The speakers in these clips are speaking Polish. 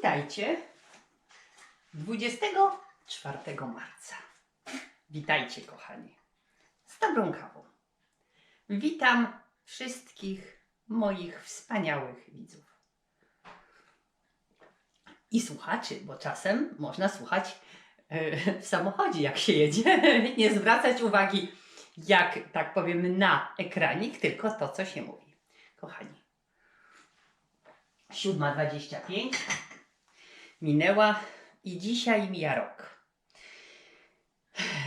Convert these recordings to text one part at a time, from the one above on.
Witajcie 24 marca. Witajcie, kochani, z dobrą kawą. Witam wszystkich moich wspaniałych widzów i słuchaczy, bo czasem można słuchać e, w samochodzie, jak się jedzie, nie zwracać uwagi, jak tak powiem, na ekranik, tylko to, co się mówi. Kochani, 7.25 minęła i dzisiaj mija rok.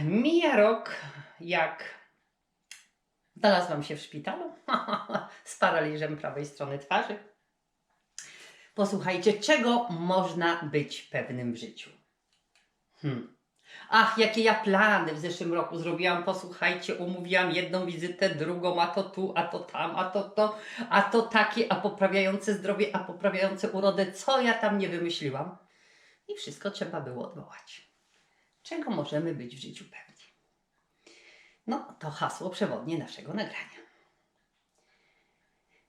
Mija rok, jak znalazłam się w szpitalu z paraliżem prawej strony twarzy. Posłuchajcie, czego można być pewnym w życiu. Hmm. Ach, jakie ja plany w zeszłym roku zrobiłam. Posłuchajcie, umówiłam jedną wizytę, drugą, a to tu, a to tam, a to to, a to takie, a poprawiające zdrowie, a poprawiające urodę. Co ja tam nie wymyśliłam? I wszystko trzeba było odwołać. Czego możemy być w życiu pewni? No, to hasło przewodnie naszego nagrania.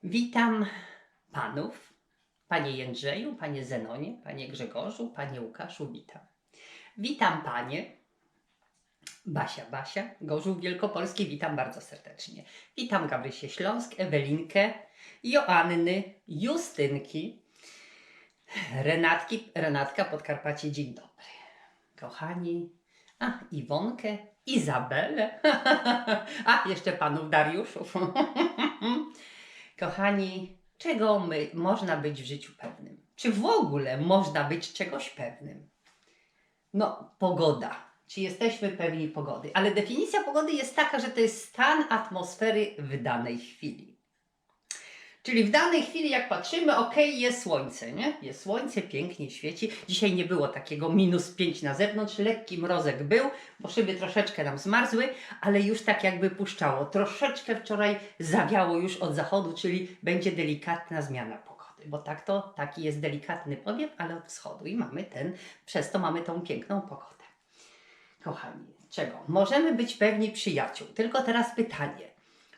Witam panów, panie Jędrzeju, panie Zenonie, panie Grzegorzu, panie Łukaszu, witam. Witam panie. Basia, Basia, Gorzów Wielkopolski, witam bardzo serdecznie. Witam Gabrysię Śląsk, Ewelinkę, Joanny, Justynki, Renatki, Renatka Podkarpacie, dzień dobry. Kochani, a Iwonkę, Izabelę, a jeszcze panów Dariuszów. Kochani, czego my, można być w życiu pewnym? Czy w ogóle można być czegoś pewnym? No, pogoda. Czy jesteśmy pewni pogody? Ale definicja pogody jest taka, że to jest stan atmosfery w danej chwili. Czyli w danej chwili, jak patrzymy, ok, jest słońce, nie? Jest słońce, pięknie świeci. Dzisiaj nie było takiego minus 5 na zewnątrz, lekki mrozek był, bo szyby troszeczkę nam zmarzły, ale już tak jakby puszczało. Troszeczkę wczoraj zawiało już od zachodu, czyli będzie delikatna zmiana pogody, bo tak to taki jest delikatny powiew, ale od wschodu i mamy ten, przez to mamy tą piękną pogodę. Kochani, czego? Możemy być pewni przyjaciół. Tylko teraz pytanie.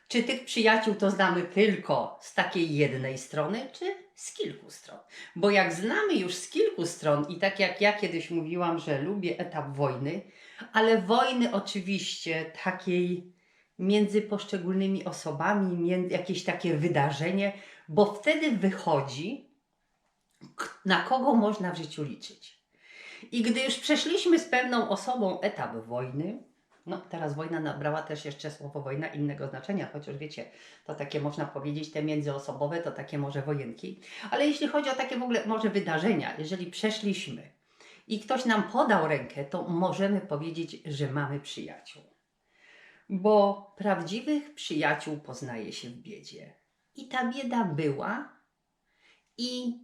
Czy tych przyjaciół to znamy tylko z takiej jednej strony, czy z kilku stron? Bo jak znamy już z kilku stron, i tak jak ja kiedyś mówiłam, że lubię etap wojny, ale wojny oczywiście takiej między poszczególnymi osobami, jakieś takie wydarzenie, bo wtedy wychodzi, na kogo można w życiu liczyć. I gdy już przeszliśmy z pewną osobą etap wojny, no teraz wojna nabrała też jeszcze słowo wojna innego znaczenia, chociaż wiecie, to takie można powiedzieć, te międzyosobowe to takie może wojenki. Ale jeśli chodzi o takie w ogóle może wydarzenia, jeżeli przeszliśmy i ktoś nam podał rękę, to możemy powiedzieć, że mamy przyjaciół. Bo prawdziwych przyjaciół poznaje się w biedzie. I ta bieda była i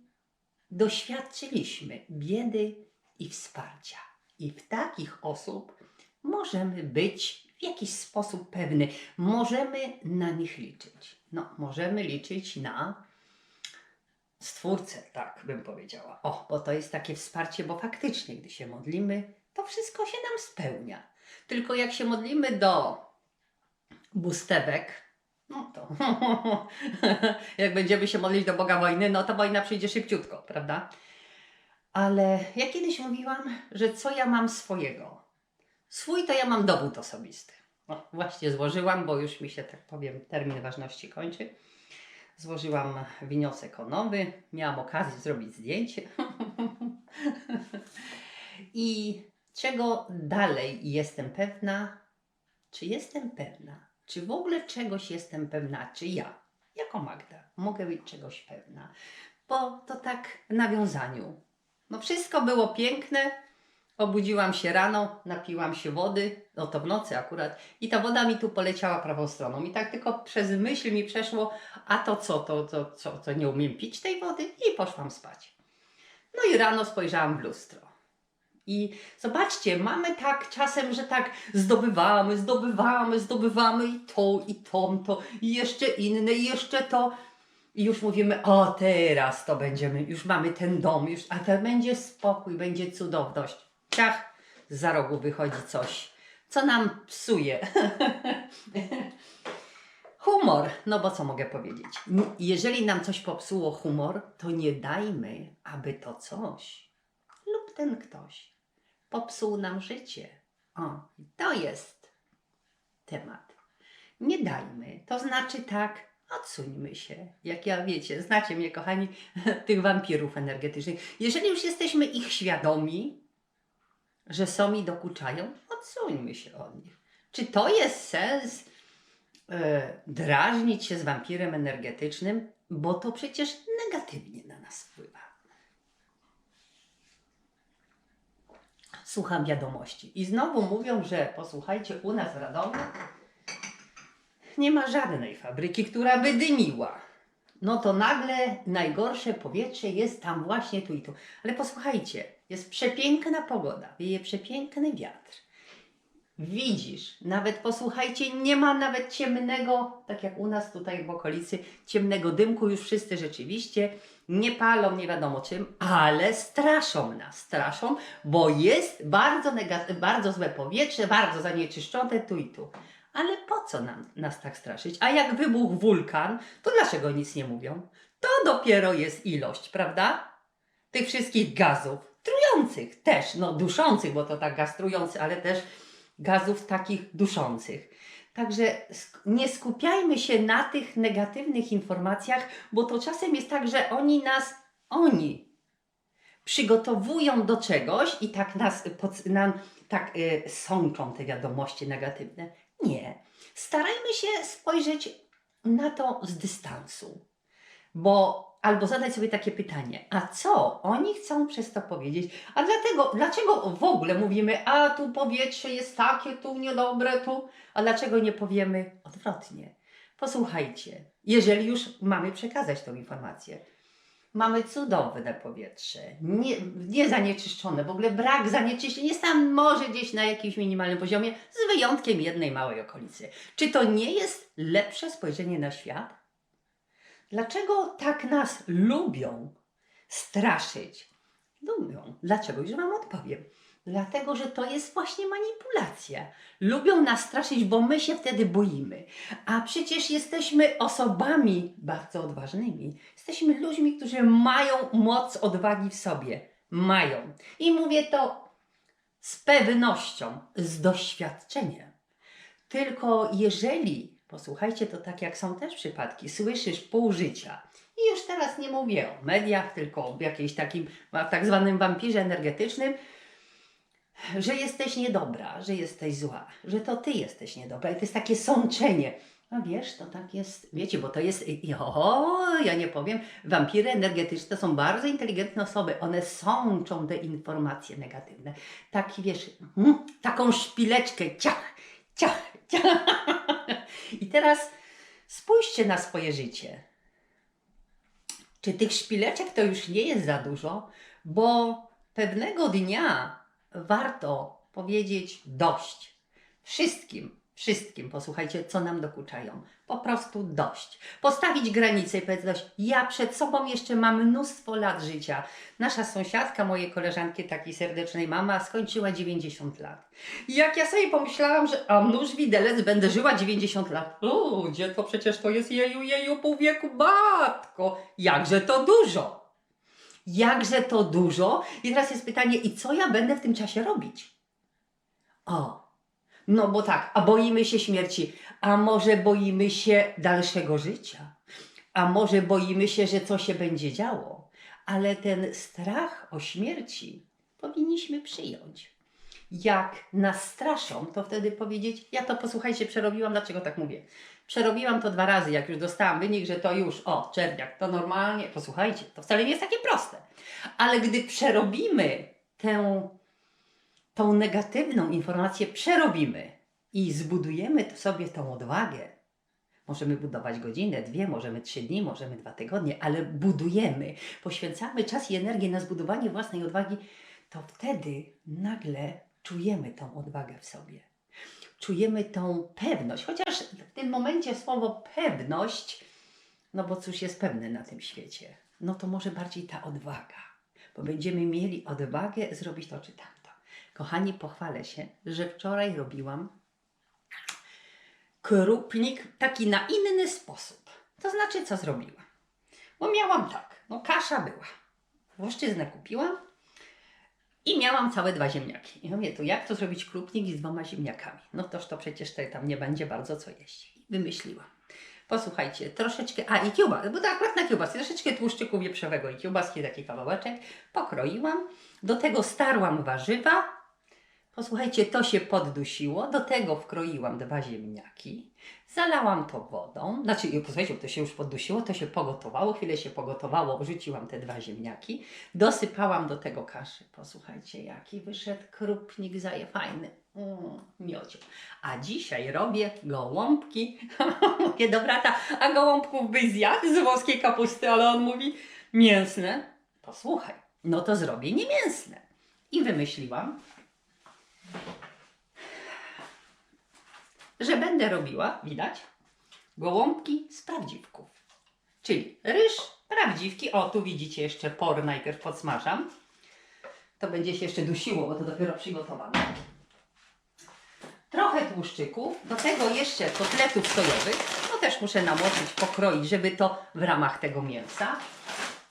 doświadczyliśmy biedy i wsparcia. I w takich osób możemy być w jakiś sposób pewny. Możemy na nich liczyć. No, możemy liczyć na Stwórcę, tak bym powiedziała. O, bo to jest takie wsparcie, bo faktycznie, gdy się modlimy, to wszystko się nam spełnia. Tylko jak się modlimy do bustewek, no to jak będziemy się modlić do Boga wojny, no to wojna przyjdzie szybciutko, prawda? Ale ja kiedyś mówiłam, że co ja mam swojego? Swój to ja mam dowód osobisty. No, właśnie złożyłam, bo już mi się, tak powiem, termin ważności kończy. Złożyłam wniosek o nowy. Miałam okazję zrobić zdjęcie. I czego dalej jestem pewna? Czy jestem pewna? Czy w ogóle czegoś jestem pewna? Czy ja, jako Magda, mogę być czegoś pewna? Bo to tak w nawiązaniu. No wszystko było piękne, Obudziłam się rano, napiłam się wody, no to w nocy akurat, i ta woda mi tu poleciała prawą stroną. I tak tylko przez myśl mi przeszło, a to co, to, to, co, to nie umiem pić tej wody i poszłam spać. No i rano spojrzałam w lustro. I zobaczcie, mamy tak czasem, że tak zdobywamy, zdobywamy, zdobywamy i to, i tamto, i jeszcze inne, i jeszcze to. I już mówimy, o teraz to będziemy, już mamy ten dom, już, a to będzie spokój, będzie cudowność. Ciach, za rogu wychodzi coś, co nam psuje. Humor, no bo co mogę powiedzieć? Jeżeli nam coś popsuło humor, to nie dajmy, aby to coś lub ten ktoś popsuł nam życie. O, to jest temat. Nie dajmy, to znaczy tak, odsuńmy się. Jak ja wiecie, znacie mnie, kochani, tych wampirów energetycznych. Jeżeli już jesteśmy ich świadomi, że są i dokuczają, odsuńmy się od nich. Czy to jest sens e, drażnić się z wampirem energetycznym? Bo to przecież negatywnie na nas wpływa. Słucham wiadomości. I znowu mówią, że posłuchajcie, u nas w Radomiu nie ma żadnej fabryki, która by dymiła. No to nagle najgorsze powietrze jest tam właśnie tu i tu. Ale posłuchajcie, jest przepiękna pogoda, wieje przepiękny wiatr. Widzisz, nawet posłuchajcie, nie ma nawet ciemnego, tak jak u nas tutaj w okolicy, ciemnego dymku, już wszyscy rzeczywiście nie palą, nie wiadomo czym, ale straszą nas, straszą, bo jest bardzo, bardzo złe powietrze, bardzo zanieczyszczone tu i tu. Ale po co nam, nas tak straszyć? A jak wybuchł wulkan, to dlaczego nic nie mówią? To dopiero jest ilość, prawda? Tych wszystkich gazów, trujących też, no duszących, bo to tak gaz trujący, ale też gazów takich duszących. Także nie skupiajmy się na tych negatywnych informacjach, bo to czasem jest tak, że oni nas, oni przygotowują do czegoś i tak nas, pod, nam tak y, sączą te wiadomości negatywne. Nie. Starajmy się spojrzeć na to z dystansu. Bo albo zadać sobie takie pytanie, a co oni chcą przez to powiedzieć? A dlatego, dlaczego w ogóle mówimy, a tu powietrze jest takie, tu niedobre, tu, a dlaczego nie powiemy odwrotnie? Posłuchajcie, jeżeli już mamy przekazać tą informację. Mamy cudowne powietrze, nie, nie zanieczyszczone, w ogóle brak zanieczyszczeń jest tam może gdzieś na jakimś minimalnym poziomie, z wyjątkiem jednej małej okolicy. Czy to nie jest lepsze spojrzenie na świat? Dlaczego tak nas lubią straszyć? Lubią. Dlaczego? Już Wam odpowiem. Dlatego, że to jest właśnie manipulacja. Lubią nas straszyć, bo my się wtedy boimy. A przecież jesteśmy osobami bardzo odważnymi. Jesteśmy ludźmi, którzy mają moc odwagi w sobie. Mają. I mówię to z pewnością, z doświadczeniem. Tylko jeżeli, posłuchajcie, to tak jak są też przypadki, słyszysz pół życia. I już teraz nie mówię o mediach, tylko o jakimś takim tak zwanym wampirze energetycznym, że jesteś niedobra, że jesteś zła, że to ty jesteś niedobra. I to jest takie sączenie. No wiesz, to tak jest, wiecie, bo to jest, o, ja nie powiem, wampiry energetyczne są bardzo inteligentne osoby. One sączą te informacje negatywne. Tak, wiesz, mm, taką szpileczkę, ciach, ciach, ciach. I teraz spójrzcie na swoje życie. Czy tych szpileczek to już nie jest za dużo? Bo pewnego dnia warto powiedzieć dość. Wszystkim, wszystkim, posłuchajcie, co nam dokuczają. Po prostu dość. Postawić granice i powiedzieć dość. Ja przed sobą jeszcze mam mnóstwo lat życia. Nasza sąsiadka, mojej koleżanki, takiej serdecznej mama, skończyła 90 lat. I jak ja sobie pomyślałam, że a nóż widelec, będę żyła 90 lat. Ludzie, to przecież to jest jeju, jeju, pół wieku, batko. Jakże to dużo. Jakże to dużo. I teraz jest pytanie, i co ja będę w tym czasie robić? O, no bo tak, a boimy się śmierci, a może boimy się dalszego życia, a może boimy się, że co się będzie działo, ale ten strach o śmierci powinniśmy przyjąć. Jak nas straszą, to wtedy powiedzieć, ja to posłuchajcie, przerobiłam, dlaczego tak mówię? Przerobiłam to dwa razy, jak już dostałam wynik, że to już, o, czerwiak, to normalnie, posłuchajcie, to wcale nie jest takie proste. Ale gdy przerobimy tę, tą negatywną informację, przerobimy i zbudujemy sobie tą odwagę, możemy budować godzinę, dwie, możemy trzy dni, możemy dwa tygodnie, ale budujemy, poświęcamy czas i energię na zbudowanie własnej odwagi, to wtedy nagle czujemy tą odwagę w sobie czujemy tą pewność. Chociaż w tym momencie słowo pewność, no bo cóż jest pewne na tym świecie? No to może bardziej ta odwaga, bo będziemy mieli odwagę zrobić to czy tamto. Kochani, pochwalę się, że wczoraj robiłam krupnik taki na inny sposób. To znaczy, co zrobiłam? Bo miałam tak, no kasza była. Włoszczyznę kupiłam i miałam całe dwa ziemniaki. I mówię, to jak to zrobić krupnik z dwoma ziemniakami? No toż to przecież te, tam nie będzie bardzo co jeść. I wymyśliłam. Posłuchajcie, troszeczkę, a i kiełbas, bo to akurat na kiełbasy, troszeczkę tłuszczyku wieprzowego i kiełbaski, taki kawałeczek, pokroiłam, do tego starłam warzywa, posłuchajcie, to się poddusiło, do tego wkroiłam dwa ziemniaki, zalałam to wodą, znaczy, posłuchajcie, to się już poddusiło, to się pogotowało, chwilę się pogotowało, wrzuciłam te dwa ziemniaki, dosypałam do tego kaszy, posłuchajcie, jaki wyszedł krupnik zaje fajny, mm. A dzisiaj robię gołąbki. Mówię do brata, a gołąbków byś zjadł z włoskiej kapusty, ale on mówi mięsne. Posłuchaj, no to zrobię niemięsne. I wymyśliłam, że będę robiła, widać, gołąbki z prawdziwków. Czyli ryż, prawdziwki. O, tu widzicie jeszcze por najpierw podsmażam. To będzie się jeszcze dusiło, bo to dopiero przygotowane trochę tłuszczyków, do tego jeszcze kotletów sojowych, to też muszę namoczyć, pokroić, żeby to w ramach tego mięsa.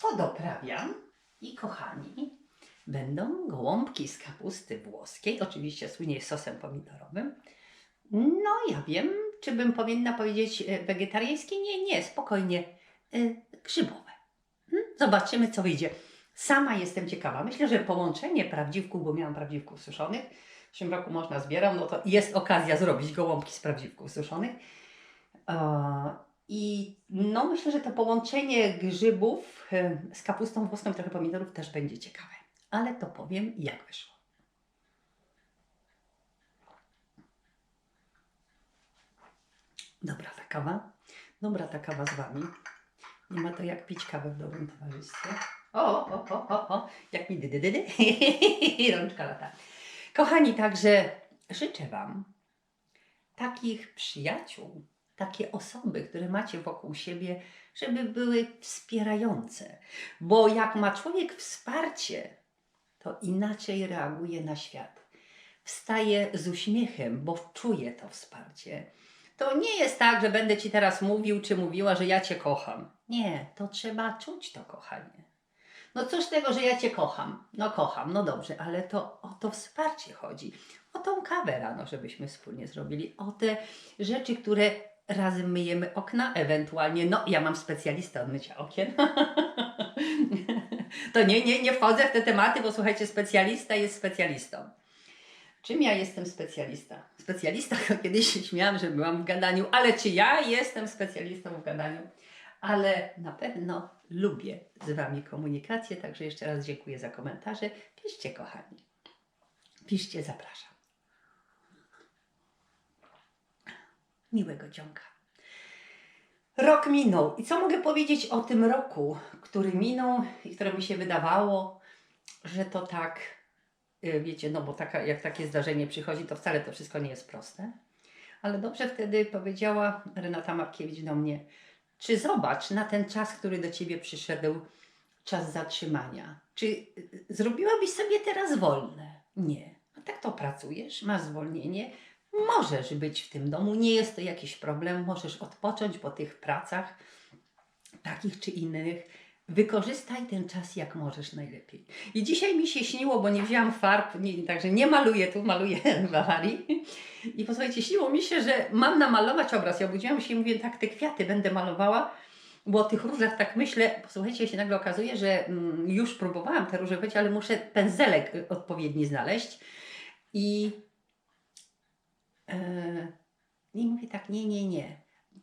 To doprawiam i kochani, będą gołąbki z kapusty włoskiej, oczywiście słynie sosem pomidorowym. No ja wiem, czy bym powinna powiedzieć e, wegetariańskie? Nie, nie, spokojnie, e, grzybowe. Hmm? Zobaczymy, co wyjdzie. Sama jestem ciekawa. Myślę, że połączenie prawdziwków, bo miałam prawdziwków suszonych, w tym roku można zbieram, no to jest okazja zrobić gołąbki z prawdziwków suszonych. E, I no myślę, że to połączenie grzybów z kapustą włoską i trochę pomidorów też będzie ciekawe. Ale to powiem, jak wyszło. Dobra ta kawa. Dobra ta kawa z Wami. Nie ma to jak pić kawę w dobrym towarzystwie. O, o, o, o, o, jak mi dy, dy, dy, dy. Rączka lata. Kochani, także życzę Wam takich przyjaciół, takie osoby, które macie wokół siebie, żeby były wspierające. Bo jak ma człowiek wsparcie, to inaczej reaguje na świat. Wstaje z uśmiechem, bo czuje to wsparcie. To nie jest tak, że będę Ci teraz mówił czy mówiła, że ja Cię kocham. Nie, to trzeba czuć to kochanie. No cóż tego, że ja Cię kocham. No kocham, no dobrze, ale to o to wsparcie chodzi. O tą kawę rano, żebyśmy wspólnie zrobili. O te rzeczy, które razem myjemy okna, ewentualnie, no ja mam specjalistę od mycia okien. to nie, nie, nie wchodzę w te tematy, bo słuchajcie, specjalista jest specjalistą. Czym ja jestem specjalista? Specjalista, kiedyś się śmiałam, że byłam w gadaniu, ale czy ja jestem specjalistą w gadaniu? ale na pewno lubię z Wami komunikację, także jeszcze raz dziękuję za komentarze. Piszcie, kochani. Piszcie, zapraszam. Miłego dzionka. Rok minął. I co mogę powiedzieć o tym roku, który minął i które mi się wydawało, że to tak, y, wiecie, no bo taka, jak takie zdarzenie przychodzi, to wcale to wszystko nie jest proste. Ale dobrze wtedy powiedziała Renata Markiewicz do mnie, czy zobacz na ten czas, który do ciebie przyszedł, czas zatrzymania. Czy y, zrobiłabyś sobie teraz wolne? Nie. A tak to pracujesz, masz zwolnienie, możesz być w tym domu, nie jest to jakiś problem, możesz odpocząć po tych pracach, takich czy innych. Wykorzystaj ten czas jak możesz najlepiej. I dzisiaj mi się śniło, bo nie wzięłam farb, nie, także nie maluję tu, maluję w awarii. I posłuchajcie, śniło mi się, że mam namalować obraz. Ja obudziłam się i mówię, tak, te kwiaty będę malowała, bo o tych różach tak myślę. Posłuchajcie, się nagle okazuje, że mm, już próbowałam te róże być, ale muszę pędzelek y, odpowiedni znaleźć. I, I mówię tak, nie, nie, nie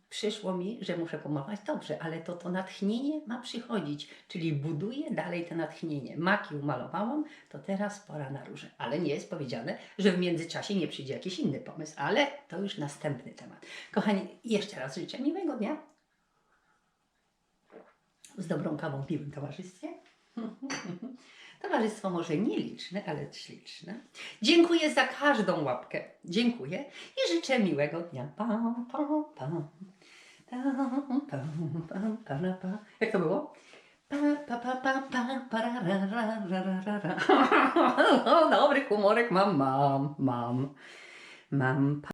przyszło mi, że muszę pomalować dobrze, ale to to natchnienie ma przychodzić, czyli buduję dalej to natchnienie. Maki umalowałam, to teraz pora na róże. Ale nie jest powiedziane, że w międzyczasie nie przyjdzie jakiś inny pomysł, ale to już następny temat. Kochani, jeszcze raz życzę miłego dnia. Z dobrą kawą w miłym towarzystwie. Towarzystwo może nieliczne, ale śliczne. Dziękuję za każdą łapkę. Dziękuję i życzę miłego dnia. Pam, para, pa. Jak to było? Pa, pa, pa, pa, pa. Dobry humorek mam, mam, mam. Mam.